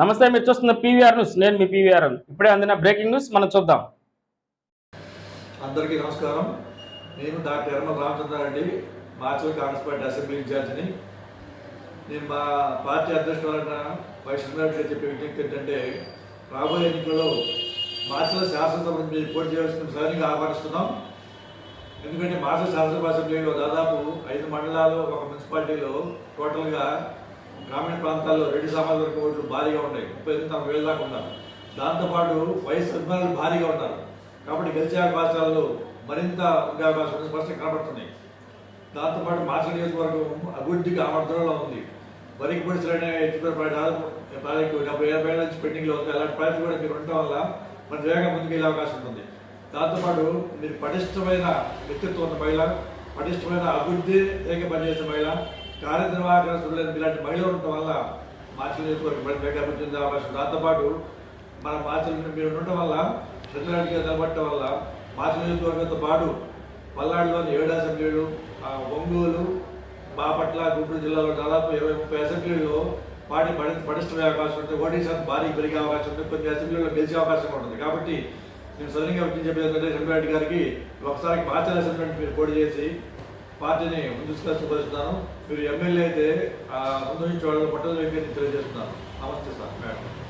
నమస్తే మీరు చూస్తున్న పీవీఆర్ న్యూస్. నేను మీ పీవీఆర్ ఇప్పుడే అందిన బ్రేకింగ్ న్యూస్ మనం చూద్దాం. అందరికీ నమస్కారం. నేను doctor Erma Ramachandra Reddy Machal Congress party assembly ఇన్ఛార్జిని. నేను మా పార్టీ అధ్యక్షురాలైన వైష్ణవ్ చెప్పే విజ్ఞప్తి ఏంటంటే రాబోయే ఎన్నికల్లో మాచల శాసనసభ నుంచి పోటీ చేయాల్సిన సరిగా ఆహ్వానిస్తున్నాం. ఎందుకంటే మాచల శాసనసభ అసెంబ్లీలో దాదాపు ఐదు మండలాలు ఒక మున్సిపాలిటీలో టోటల్గా గ్రామీణ ప్రాంతాల్లో రెండు సమాజ వర్గ ఓట్లు భారీగా ఉన్నాయి. ముప్పై ఎనిమిది తమ వేలు దాకా ఉన్నారు. దాంతోపాటు వయసు అభిమానులు భారీగా ఉన్నారు. కాబట్టి గెలిచే అవకాశాలు మరింత ఉండే అవకాశాలు స్పష్టంగా కనబడుతున్నాయి. దాంతోపాటు మార్చల్ నియోజకవర్గం అభివృద్ధికి ఆమర్దంలో ఉంది. వరికి పొడిసలనే ఎత్తుకునే ప్రాజెక్టు డెబ్బై ఏళ్ళ ఏళ్ళ నుంచి పెండింగ్లో ఉంది. అలాంటి ప్రాజెక్టు కూడా మీరు ఉండటం వల్ల మన వేగంగా ముందుకు వెళ్ళే అవకాశం ఉంటుంది. దాంతోపాటు మీరు పటిష్టమైన వ్యక్తిత్వం ఉన్న మహిళ పటిష్టమైన అభివృద్ధి రేఖ పనిచేసే మహిళ కార్యనిర్వాహకులు ఇలాంటి మహిళలు ఉండటం వల్ల మార్చిల నియోజకవర్గం మరింత వేగంగా అవకాశం దాంతోపాటు మన మార్చిల మీరు ఉండటం వల్ల ప్రతినిధిగా నిలబడటం వల్ల మార్చిల నియోజకవర్గంతో పాటు పల్నాడులోని ఏడు అసెంబ్లీలు ఆ, ఒంగోలు బాపట్ల గుంటూరు జిల్లాలో దాదాపు ఇరవై ముప్పై అసెంబ్లీల్లో పార్టీ పడి పటిష్టమయ్యే అవకాశం ఉంటుంది ఓటీ శాతం భారీ పెరిగే అవకాశం ఉంటుంది కొన్ని అసెంబ్లీలో గెలిచే అవకాశం ఉంటుంది కాబట్టి నేను సడన్గా చెప్పేది ఏంటంటే చంద్రబాబు గారికి ఒకసారి మార్చల్ అసెంబ్లీ మీరు పోటీ చేసి పార్టీని ముందుకు తీసుకొస్తున్నాను మీరు ఎమ్మెల్యే అయితే ముందు నుంచి వాళ్ళు పట్టుదల తెలియజేస్తున్నాను. నమస్తే సార్. మేడం